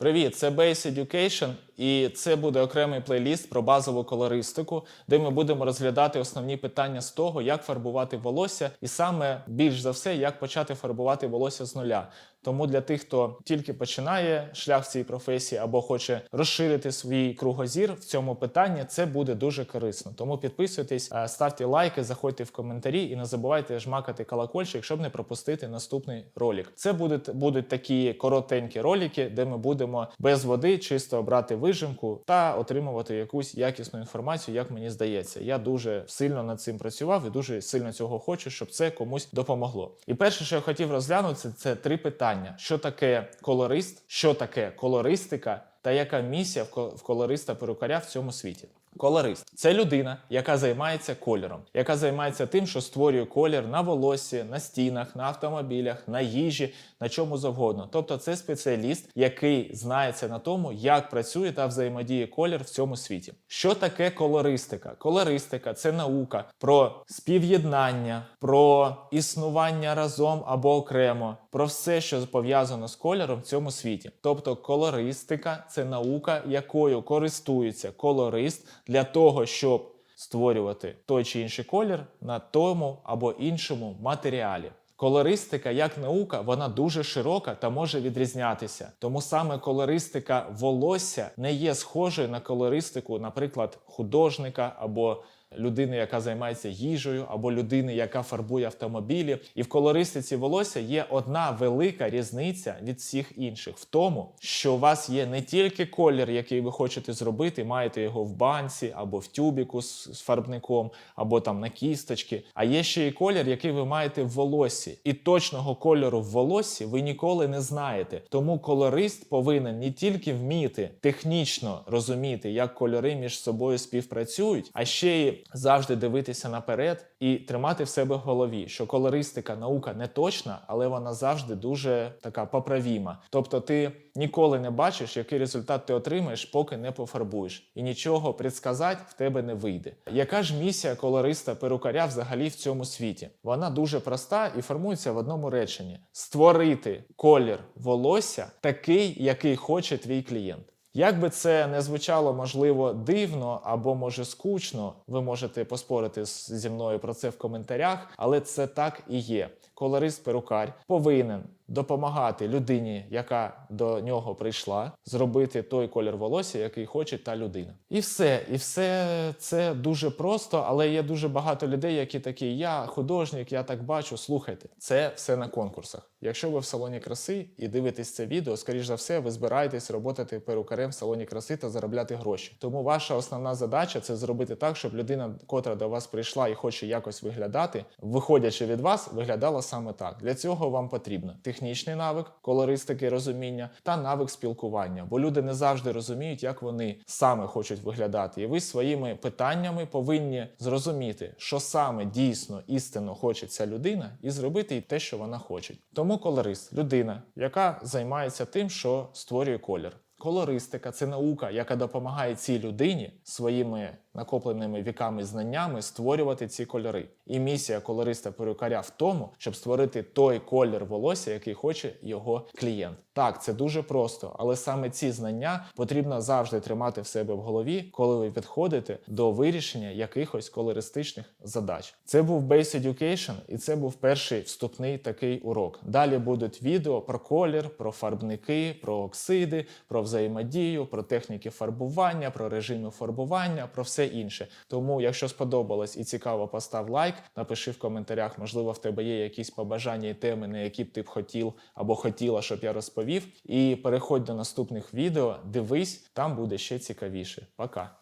Привіт, це Base Education, і це буде окремий плейліст про базову колористику, де ми будемо розглядати основні питання з того, як фарбувати волосся, і саме більш за все, як почати фарбувати волосся з нуля. Тому для тих, хто тільки починає шлях в цій професії або хоче розширити свій кругозір в цьому питанні, це буде дуже корисно. Тому підписуйтесь, е, ставте лайки, заходьте в коментарі і не забувайте жмакати колокольчик, щоб не пропустити наступний ролик. Це будуть, будуть такі коротенькі ролики, де ми будемо без води чисто брати вижимку та отримувати якусь якісну інформацію, як мені здається. Я дуже сильно над цим працював і дуже сильно цього хочу, щоб це комусь допомогло. І перше, що я хотів розглянути, це, три питання: що таке колорист, що таке колористика, та яка місія в колориста перукаря в цьому світі. Колорист це людина, яка займається кольором, яка займається тим, що створює колір на волоссі, на стінах, на автомобілях, на їжі, на чому завгодно. Тобто, це спеціаліст, який знається на тому, як працює та взаємодіє колір в цьому світі. Що таке колористика? Колористика це наука про спів'єднання, про існування разом або окремо, про все, що пов'язано з кольором в цьому світі. Тобто, колористика це наука, якою користується колорист для того, щоб створювати той чи інший колір на тому або іншому матеріалі. Колористика як наука, вона дуже широка та може відрізнятися. Тому саме колористика волосся не є схожою на колористику, наприклад, художника або людини, яка займається їжею, або людини, яка фарбує автомобілі. І в колористиці волосся є одна велика різниця від всіх інших в тому, що у вас є не тільки колір, який ви хочете зробити, маєте його в банці або в тюбіку з, фарбником, або там на кісточки, а є ще і колір, який ви маєте в волоссі. І точного кольору в волоссі ви ніколи не знаєте. Тому колорист повинен не тільки вміти технічно розуміти, як кольори між собою співпрацюють, а ще й завжди дивитися наперед і тримати в себе в голові, що колористика наука не точна, але вона завжди дуже така поправіма. Тобто, ти ніколи не бачиш, який результат ти отримаєш, поки не пофарбуєш, і нічого предсказати в тебе не вийде. Яка ж місія колориста перукаря взагалі в цьому світі? Вона дуже проста і формується в одному реченні: створити колір волосся такий, який хоче твій клієнт. Як би це не звучало, можливо, дивно або може скучно, ви можете поспорити зі мною про це в коментарях, але це так і є. Колорист-перукар повинен допомагати людині, яка до нього прийшла, зробити той колір волосся, який хоче та людина. І все, і все це дуже просто, але є дуже багато людей, які такі: я художник, я так бачу. Слухайте, це все на конкурсах. Якщо ви в салоні краси і дивитесь це відео, скоріш за все, ви збираєтесь роботати перукарем в салоні краси та заробляти гроші. Тому ваша основна задача це зробити так, щоб людина, котра до вас прийшла і хоче якось виглядати, виходячи від вас, виглядала саме так. Для цього вам потрібно технічний навик, колористики, розуміння та навик спілкування. Бо люди не завжди розуміють, як вони саме хочуть виглядати. І ви своїми питаннями повинні зрозуміти, що саме дійсно істинно хоче ця людина, і зробити і те, що вона хоче. Тому колорист людина, яка займається тим, що створює колір. Колористика це наука, яка допомагає цій людині своїми накопленими віками знаннями створювати ці кольори. І місія колориста перукаря в тому, щоб створити той колір волосся, який хоче його клієнт. Так, це дуже просто, але саме ці знання потрібно завжди тримати в себе в голові, коли ви підходите до вирішення якихось колористичних задач. Це був Base Education, і це був перший вступний такий урок. Далі будуть відео про колір, про фарбники, про оксиди, про взаємодію, про техніки фарбування, про режими фарбування, про все інше. Тому, якщо сподобалось і цікаво, постав лайк, напиши в коментарях, можливо, в тебе є якісь побажання і теми, на які б ти б хотів або хотіла, щоб я розповів. І переходь до наступних відео, дивись, там буде ще цікавіше. Пока.